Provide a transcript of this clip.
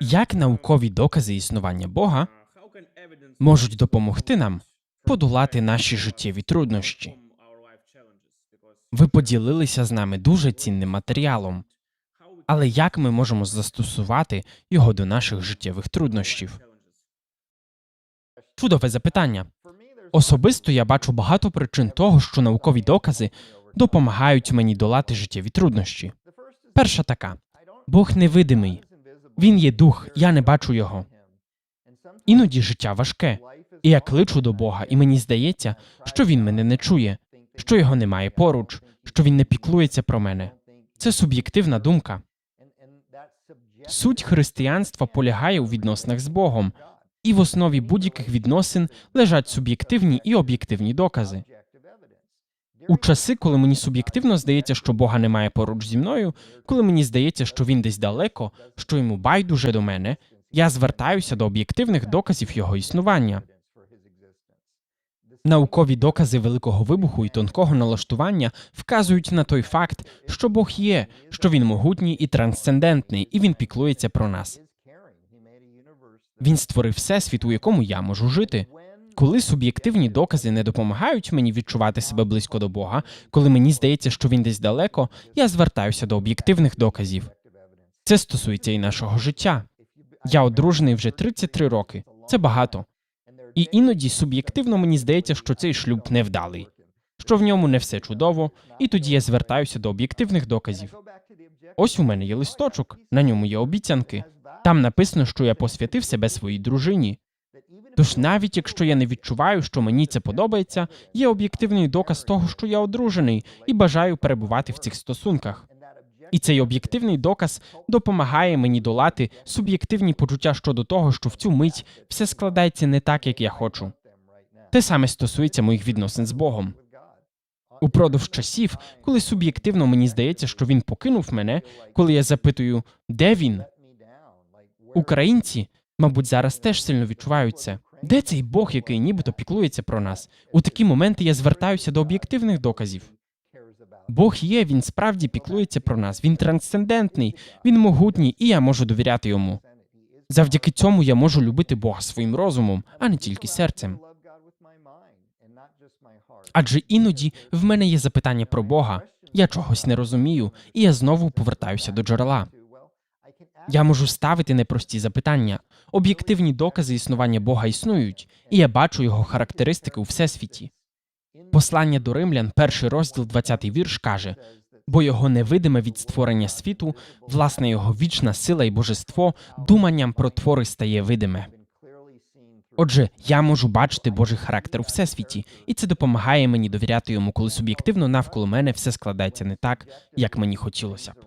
Як наукові докази існування Бога можуть допомогти нам подолати наші життєві труднощі? Ви поділилися з нами дуже цінним матеріалом, але як ми можемо застосувати його до наших життєвих труднощів? Чудове запитання. Особисто я бачу багато причин того, що наукові докази допомагають мені долати життєві труднощі. Перша така: Бог невидимий. Він є дух, я не бачу його. Іноді життя важке, і я кличу до Бога, і мені здається, що він мене не чує, що його немає поруч, що він не піклується про мене. Це суб'єктивна думка. Суть християнства полягає у відносинах з Богом, і в основі будь-яких відносин лежать суб'єктивні і об'єктивні докази. У часи, коли мені суб'єктивно здається, що Бога немає поруч зі мною, коли мені здається, що він десь далеко, що йому байдуже до мене, я звертаюся до об'єктивних доказів його існування. Наукові докази великого вибуху і тонкого налаштування вказують на той факт, що Бог є, що він могутній і трансцендентний, і він піклується про нас. Він створив всесвіт, у якому я можу жити. Коли суб'єктивні докази не допомагають мені відчувати себе близько до Бога, коли мені здається, що він десь далеко, я звертаюся до об'єктивних доказів. Це стосується і нашого життя. Я одружений вже 33 роки. Це багато. І іноді суб'єктивно мені здається, що цей шлюб невдалий, що в ньому не все чудово, і тоді я звертаюся до об'єктивних доказів. Ось у мене є листочок, на ньому є обіцянки. Там написано, що я посвятив себе своїй дружині. Тож навіть якщо я не відчуваю, що мені це подобається, є об'єктивний доказ того, що я одружений і бажаю перебувати в цих стосунках. І цей об'єктивний доказ допомагає мені долати суб'єктивні почуття щодо того, що в цю мить все складається не так, як я хочу. Те саме стосується моїх відносин з Богом. Упродовж часів, коли суб'єктивно мені здається, що він покинув мене, коли я запитую, де він, українці, мабуть, зараз теж сильно відчувають це. Де цей Бог, який нібито піклується про нас? У такі моменти я звертаюся до об'єктивних доказів. Бог є, він справді піклується про нас. Він трансцендентний, він могутній, і я можу довіряти йому. Завдяки цьому я можу любити Бога своїм розумом, а не тільки серцем. Адже іноді в мене є запитання про Бога, я чогось не розумію, і я знову повертаюся до джерела. Я можу ставити непрості запитання. Об'єктивні докази існування Бога існують, і я бачу його характеристики у всесвіті. Послання до римлян, перший розділ, 20 вірш каже: бо його невидиме від створення світу, власне, його вічна сила і божество, думанням про твори стає видиме. Отже, я можу бачити Божий характер у всесвіті, і це допомагає мені довіряти йому, коли суб'єктивно навколо мене все складається не так, як мені хотілося б.